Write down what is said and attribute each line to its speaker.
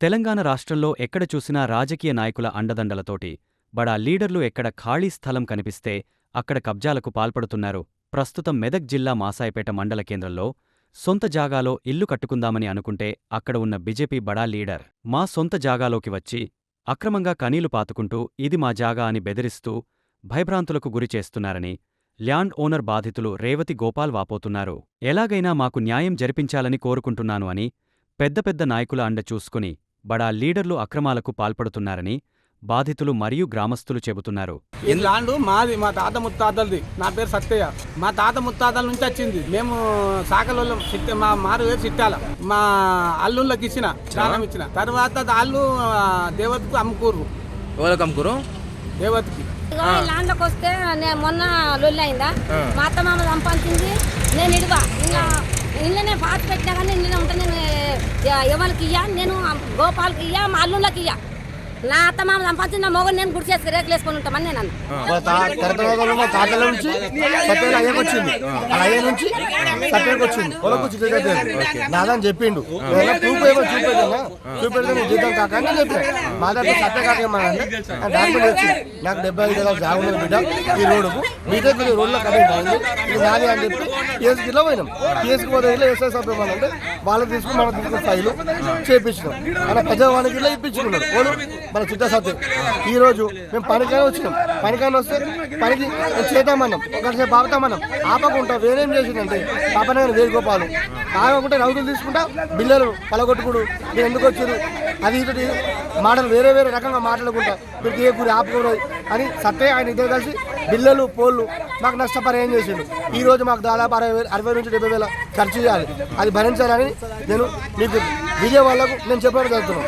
Speaker 1: తెలంగాణ రాష్ట్రంలో ఎక్కడ చూసినా రాజకీయ నాయకుల అండదండలతోటి బడా లీడర్లు ఎక్కడ ఖాళీ స్థలం కనిపిస్తే అక్కడ కబ్జాలకు పాల్పడుతున్నారు. ప్రస్తుతం మెదక్ జిల్లా మాసాయిపేట మండల కేంద్రంలో సొంత జాగాలో ఇల్లు కట్టుకుందామని అనుకుంటే అక్కడ ఉన్న బీజేపీ బడా లీడర్ మా సొంత జాగాలోకి వచ్చి అక్రమంగా కనీలు పాతుకుంటూ ఇది మా జాగా అని బెదిరిస్తూ భయభ్రాంతులకు గురి చేస్తున్నారని ల్యాండ్ ఓనర్ బాధితులు రేవతి గోపాల్ వాపోతున్నారు. ఎలాగైనా మాకు న్యాయం జరిపించాలని కోరుకుంటున్నాను అని పెద్ద పెద్ద నాయకుల అండ చూసుకుని బడా లీడర్లు అక్రమాలకు పాల్పడుతున్నారని బాధితులు మరియు గ్రామస్తులు చెబుతున్నారు.
Speaker 2: ఈ ల్యాండ్ మాది మా తాత ముత్తాతలది. నా పేరు సత్తయ్య మా తాత ముత్తాతల నుంచి వచ్చింది. మేము సాకలలో సిట్ట మా మారు వేరు సిట్టాల మా అల్లుళ్ళకి ఇచ్చిన దానం ఇచ్చిన. తర్వాత అల్లు దేవతకు అమ్ముకూరు.
Speaker 3: ఎవరికి అమ్ముకురు?
Speaker 2: దేవతకి.
Speaker 4: ల్యాండ్లోకి వస్తే నేను మొన్న లొల్లి అయిందా? మా అత్త మామ సంపాదించింది. నేను ఇడుగా ఇంకా ఇళ్ళనే పాత పెట్టినా కానీ ఇళ్ళనే ఉంటే నేను ఎవరికి ఇయ్యా? నేను గోపాల్కి ఇయ్యా మా అల్లుళ్ళకి ఇయ్యా. నా అత్త మామ సంపాదించిన నా మొగలు నేను గుడి చేసి రేకులు వేసుకొని ఉంటామని నేను అన్నా.
Speaker 5: మా తా- తరతరాలు మా తాతల నుంచి సత్యం అయ్యకు వచ్చింది. ఆ అయ్య నుంచి సత్యానికి వచ్చింది. పొలకు చిత్రీకరించారు నాదని చెప్పిండు. చూపెడితే నేను జీతం కాక అని చెప్పాను మా దగ్గర సత్య నాకు డెబ్బై ఐదు బిడ్డ ఈ రోడ్డుకు మీతో మీరు రోడ్లో కరెంట్ అయింది ఇది నాది అని చెప్పి కేసుకి పోయినాం. కేసుకు పోతే ఇట్లా ఎస్ఐ సభ్యం ఏమనంటే వాళ్ళకి తీసుకుని మనం తీసుకున్న స్థాయిలో చేయించినాం మన ప్రజావానికి ఇట్లా ఇప్పించుకున్నాడు ఓను మన చిత్త సత్యం ఈరోజు మేము పనికైనా వచ్చినాం. పనికైనా వస్తే పనికి చేద్దామన్నాం. ఒకసారి బాగుతామన్నాం ఆపకుండా వేరేం చేసిందంటే పాపనగర్ వేరుకోపాలు ఆగకుండా రౌతులు తీసుకుంటా బిల్లలు పలగొట్టుకుడు. మీరు ఎందుకు వచ్చారు? అది ఇటు మాటలు వేరే వేరే రకంగా మాట్లాడుకుంటా. మీరు ఏ గురి ఆపకూడదు అని సత్తే ఆయన ఇద్దరు కలిసి బిల్లలు పోళ్ళు మాకు నష్టపరిహారం చేసిండు. ఈ రోజు మాకు దాదాపు అరవై అరవై నుంచి డెబ్బై వేల ఖర్చు చేయాలి. అది భరించాలని నేను మీకు విజయవాడకు నేను చెప్పడం జరుగుతున్నాను.